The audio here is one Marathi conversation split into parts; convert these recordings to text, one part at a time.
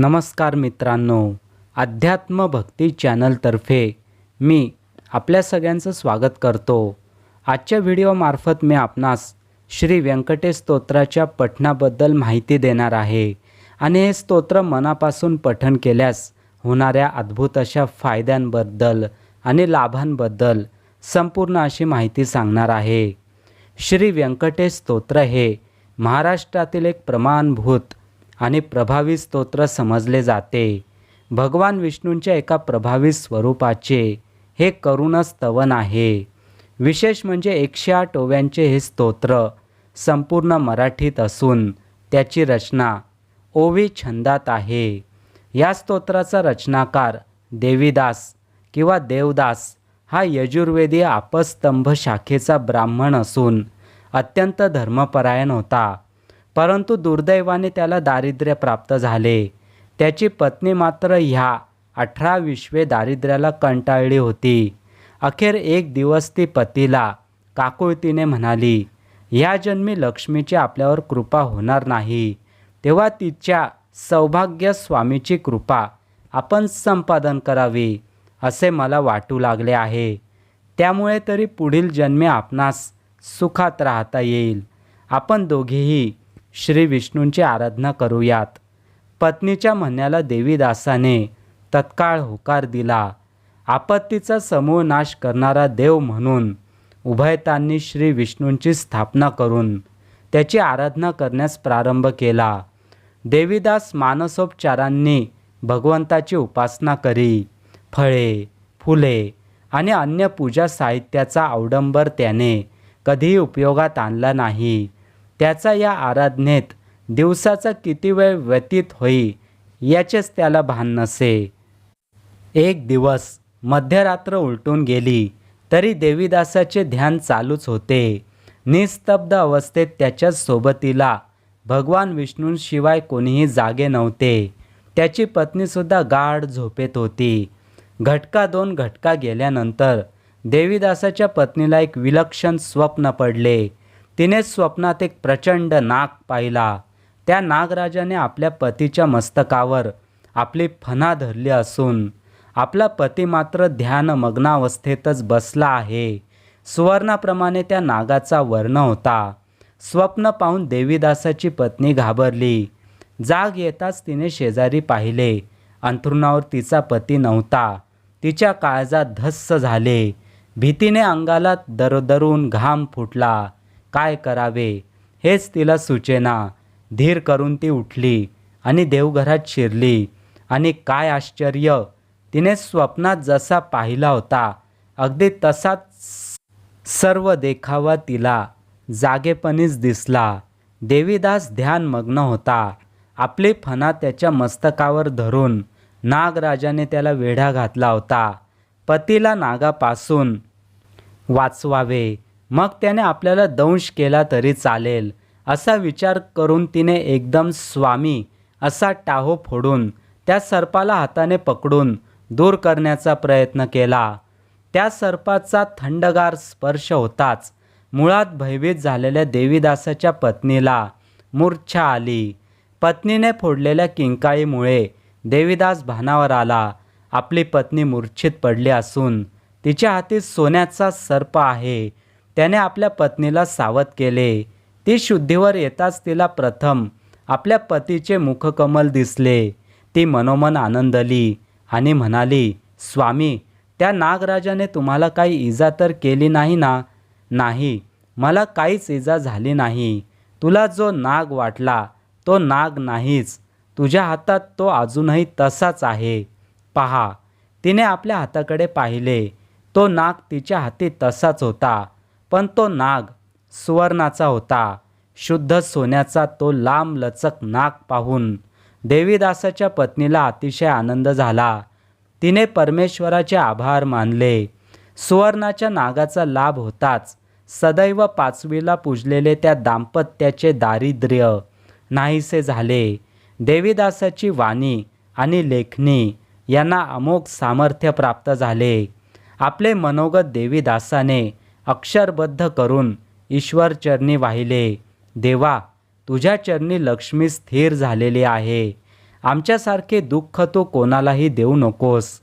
नमस्कार मित्रांनो अध्यात्म भक्ती चॅनलतर्फे मी आपल्या सगळ्यांचं स्वागत करतो. आजच्या व्हिडिओमार्फत मी आपणास श्री व्यंकटेश स्तोत्राच्या पठणाबद्दल माहिती देणार आहे आणि हे स्तोत्र मनापासून पठण केल्यास होणाऱ्या अद्भुत अशा फायद्यांबद्दल आणि लाभांबद्दल संपूर्ण अशी माहिती सांगणार आहे. श्री व्यंकटेश स्तोत्र हे महाराष्ट्रातील एक प्रमाणभूत आणि प्रभावी स्तोत्र समजले जाते. भगवान विष्णूंच्या एका प्रभावी स्वरूपाचे हे करुण स्तवन आहे. विशेष म्हणजे एकशे आठ ओव्यांचे हे स्तोत्र संपूर्ण मराठीत असून त्याची रचना ओवी छंदात आहे. या स्तोत्राचा रचनाकार देवीदास किंवा देवदास हा यजुर्वेदी आपस्तंभ शाखेचा ब्राह्मण असून अत्यंत धर्मपरायण होता. परंतु दुर्दैवाने त्याला दारिद्र्य प्राप्त झाले. त्याची पत्नी मात्र ह्या अठरा विश्वे दारिद्र्याला कंटाळली होती. अखेर एक दिवस ती पतीला काकुळतीने म्हणाली ह्या जन्मी लक्ष्मीची आपल्यावर कृपा होणार नाही. तेव्हा तिच्या सौभाग्य स्वामीची कृपा आपण संपादन करावी असे मला वाटू लागले आहे. त्यामुळे तरी पुढील जन्मे आपणास सुखात राहता येईल. आपण दोघेही श्री विष्णूंची आराधना करूयात. पत्नीच्या म्हणण्याला देवीदासाने तत्काळ होकार दिला. आपत्तीचा समूळ नाश करणारा देव म्हणून उभयतांनी श्री विष्णूंची स्थापना करून त्याची आराधना करण्यास प्रारंभ केला. देवीदास मानसोपचारांनी भगवंताची उपासना करी. फळे फुले आणि अन्य पूजा साहित्याचा अवडंबर त्याने कधीही उपयोगात आणला नाही. त्याचा या आराधनेत दिवसाचा किती वेळ व्यतीत होई याचेच त्याला भान नसे. एक दिवस मध्यरात्र उलटून गेली तरी देवीदासाचे ध्यान चालूच होते. निस्तब्ध अवस्थेत त्याच्याच सोबतीला भगवान विष्णूंशिवाय कोणीही जागे नव्हते. त्याची पत्नीसुद्धा गाढ झोपेत होती. घटका दोन घटका गेल्यानंतर देवीदासाच्या पत्नीला एक विलक्षण स्वप्न पडले. तिने स्वप्नात एक प्रचंड नाग पाहिला. त्या नागराजाने आपल्या पतीच्या मस्तकावर आपली फणा धरली असून आपला पती मात्र ध्यानमग्नावस्थेतच बसला आहे. सुवर्णाप्रमाणे त्या नागाचा वर्ण होता. स्वप्न पाहून देवीदासाची पत्नी घाबरली. जाग येताच तिने शेजारी पाहिले. अंथरुणावर तिचा पती नव्हता. तिच्या काळजात धस्स झाले. भीतीने अंगाला दरदरून घाम फुटला. काय करावे? हेच तिला सुचेना. धीर करून ती उठली आणि देवघरात शिरली. आणि काय आश्चर्य! तिने स्वप्नात जसा पाहिला होता अगदी तसाच सर्व देखावा तिला. जागेपणीच दिसला. देवीदास ध्यानमग्न होता. आपली फणा त्याच्या मस्तकावर धरून नागराजाने त्याला वेढा घातला होता. पतीला नागापासून वाचवावे. मग त्याने आपल्याला दंश केला तरी चालेल असा विचार करून तिने एकदम स्वामी असा टाहो फोडून त्या सर्पाला हाताने पकडून दूर करण्याचा प्रयत्न केला. त्या सर्पाचा थंडगार स्पर्श होताच मुळात भयभीत झालेल्या देवीदासाच्या पत्नीला मूर्छा आली. पत्नीने फोडलेल्या किंकाळीमुळे देवीदास भानावर आला. आपली पत्नी मूर्छित पडली असून तिच्या हाती सोन्याचा सर्प आहे. त्याने आपल्या पत्नीला सावध केले. ती शुद्धीवर येताच तिला प्रथम आपल्या पतीचे मुखकमल दिसले. ती मनोमन आनंदली आणि म्हणाली स्वामी त्या नागराजाने तुम्हाला काही इजा तर केली नाही ना? नाही मला काहीच इजा झाली नाही. तुला जो नाग वाटला तो नाग नाहीच. तुझ्या हातात तो अजूनही तसाच आहे. पहा. तिने आपल्या हाताकडे पाहिले. तो नाग तिच्या हाती तसाच होता. पण तो नाग सुवर्णाचा होता. शुद्ध सोन्याचा तो लांब लचक नाग पाहून देवीदासाच्या पत्नीला अतिशय आनंद झाला. तिने परमेश्वराचे आभार मानले. सुवर्णाच्या नागाचा लाभ होताच. सदैव पाचवीला पूजलेले त्या दाम्पत्याचे दारिद्र्य नाहीसे झाले. देवीदासाची वाणी आणि लेखणी यांना अमोघ सामर्थ्य प्राप्त झाले. आपले मनोगत देवीदासाने अक्षरबद्ध करून ईश्वर चरणी वाहिले. देवा तुझ्या चरणी लक्ष्मी स्थिर झालेली आहे. आमच्यासारखे दुःख तू कोणालाही देऊ नकोस.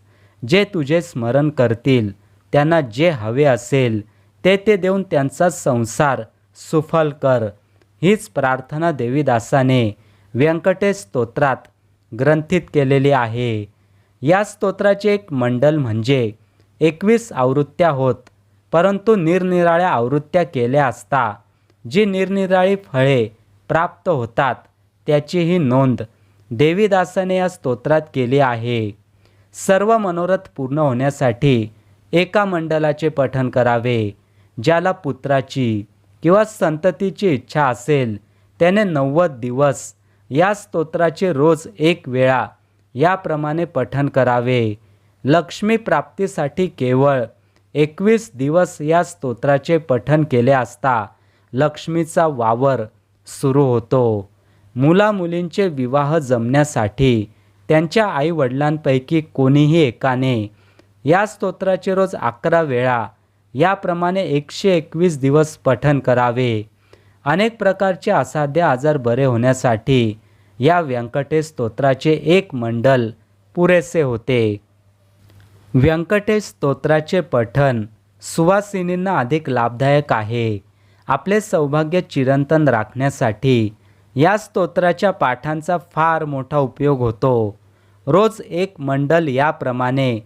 जे तुझे स्मरण करतील त्यांना जे हवे असेल ते ते देऊन त्यांचा संसार सुफल कर. हीच प्रार्थना देवीदासाने व्यंकटेश स्तोत्रात ग्रंथित केलेली आहे. या स्तोत्राचे एक मंडल म्हणजे एकवीस आवृत्त्या होत. परंतु निरनिराळ्या आवृत्त्या केल्या असता जी निरनिराळी फळे प्राप्त होतात त्याचीही नोंद देवीदासाने या स्तोत्रात केली आहे. सर्व मनोरथ पूर्ण होण्यासाठी एका मंडलाचे पठण करावे ज्याला पुत्राची किंवा संततीची इच्छा असेल त्याने नव्वद दिवस या स्तोत्राचे रोज एक वेळा याप्रमाणे पठण करावे. लक्ष्मी प्राप्तीसाठी केवळ एकवीस दिवस या स्तोत्राचे पठन केले असता लक्ष्मीचा वावर सुरू होतो. मुलामुलींचे विवाह जमण्यासाठी त्यांच्या आईवडिलांपैकी कोणीही एकाने या स्तोत्राचे रोज अकरा वेळा याप्रमाणे एकशे एकवीस दिवस पठन करावे. अनेक प्रकारचे असाध्य आजार बरे होण्यासाठी या व्यंकटेश स्तोत्राचे एक मंडल पुरेसे होते. व्यंकटेश स्तोत्राचे पठण सुवासिनींना अधिक लाभदायक आहे. आपले सौभाग्य चिरंतन राखण्यासाठी या स्तोत्राच्या पाठांचा फार मोठा उपयोग होतो. रोज एक मंडल याप्रमाणे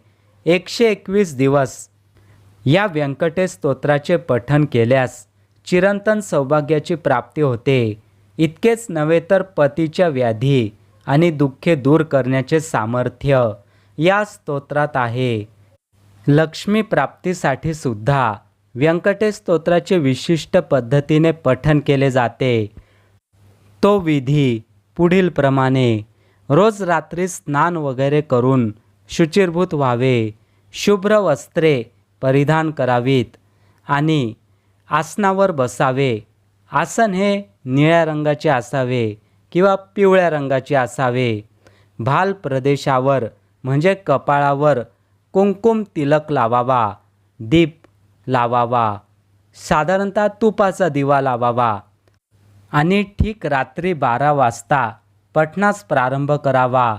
एकशे एकवीस दिवस या व्यंकटेश स्तोत्राचे पठण केल्यास चिरंतन सौभाग्याची प्राप्ती होते. इतकेच नव्हे तर पतीच्या व्याधी आणि दुःखे दूर करण्याचे सामर्थ्य या स्तोत्रात आहे. लक्ष्मी प्राप्तीसाठी सुद्धा व्यंकटेश स्तोत्राचे विशिष्ट पद्धतीने पठण केले जाते. तो विधी पुढीलप्रमाणे रोज रात्री स्नान वगैरे करून शुचिरभूत व्हावे शुभ्र वस्त्रे परिधान करावीत आणि आसनावर बसावे. आसन हे निळ्या रंगाचे असावे किंवा पिवळ्या रंगाचे असावे. भाल प्रदेशावर म्हणजे कपाळावर कुंकुम तिलक लावावा दीप लावावा साधारणतः तुपाचा दिवा लावावा आणि ठीक रात्री बारा वाजता पठणास प्रारंभ करावा.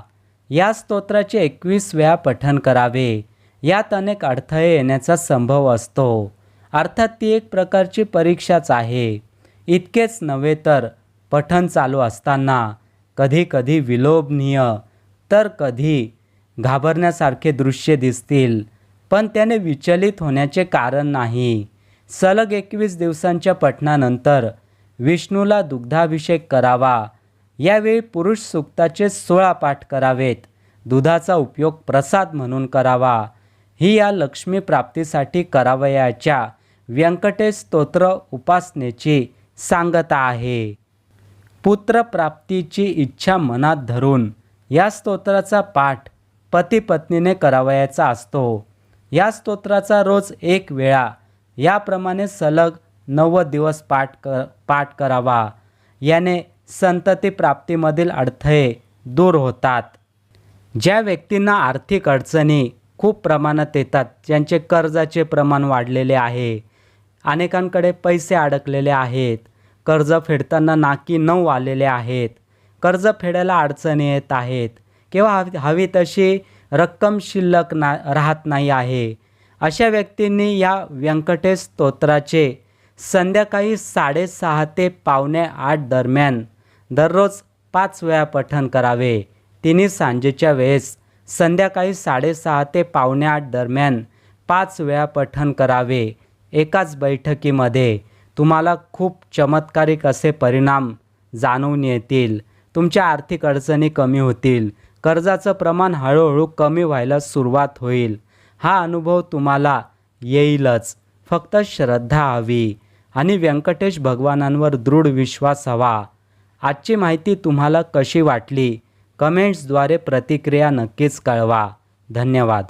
या स्तोत्राचे एकवीस वेळा पठण करावे. यात अनेक अडथळे येण्याचा संभव असतो. अर्थात ती एक प्रकारची परीक्षाच आहे. इतकेच नव्हे तर पठण चालू असताना कधीकधी विलोभनीय तर कधी घाबरण्यासारखे दृश्य दिसतील. पण त्याने विचलित होण्याचे कारण नाही. सलग एकवीस दिवसांच्या पठणानंतर विष्णूला दुग्धाभिषेक करावा. यावेळी पुरुष सुक्ताचे सोळा पाठ करावेत. दुधाचा उपयोग प्रसाद म्हणून करावा. ही या लक्ष्मी प्राप्तीसाठी करावयाच्या व्यंकटेश स्तोत्र उपासनेची सांगता आहे. पुत्रप्राप्तीची इच्छा मनात धरून या स्तोत्राचा पाठ पती पत्नीने करावयाचा असतो. या स्तोत्राचा रोज एक वेळा. याप्रमाणे सलग नव्वद दिवस पाठ कर पाठ करावा. याने संतती प्राप्तीमधील अडथळे दूर होतात. ज्या व्यक्तींना आर्थिक अडचणी खूप प्रमाणात येतात ज्यांचे कर्जाचे प्रमाण वाढलेले आहे. अनेकांकडे पैसे अडकलेले आहेत. कर्ज फेडताना नाकी नऊ आलेले आहेत. कर्ज फेडायला अडचणी येत आहेत. किंवा हवी हवी तशी रक्कम शिल्लक ना राहत नाही आहे. अशा व्यक्तींनी या व्यंकटेश स्तोत्राचे संध्याकाळी साडेसहा ते पावणे आठ दरम्यान दररोज पाच वेळा पठण करावे. तिन्ही सांजेच्या वेळेस संध्याकाळी साडेसहा ते पावणे आठ दरम्यान पाच वेळा पठण करावे. एकाच बैठकीमध्ये तुम्हाला खूप चमत्कारिक असे परिणाम जाणवून येतील. तुमच्या आर्थिक अडचणी कमी होतील. कर्जाचं प्रमाण हळूहळू कमी व्हायला सुरुवात होईल. हा अनुभव तुम्हाला येईलच. फक्त श्रद्धा हवी आणि व्यंकटेश भगवानांवर दृढ विश्वास हवा. आजची माहिती तुम्हाला कशी वाटली? कमेंट्सद्वारे प्रतिक्रिया नक्कीच कळवा. धन्यवाद.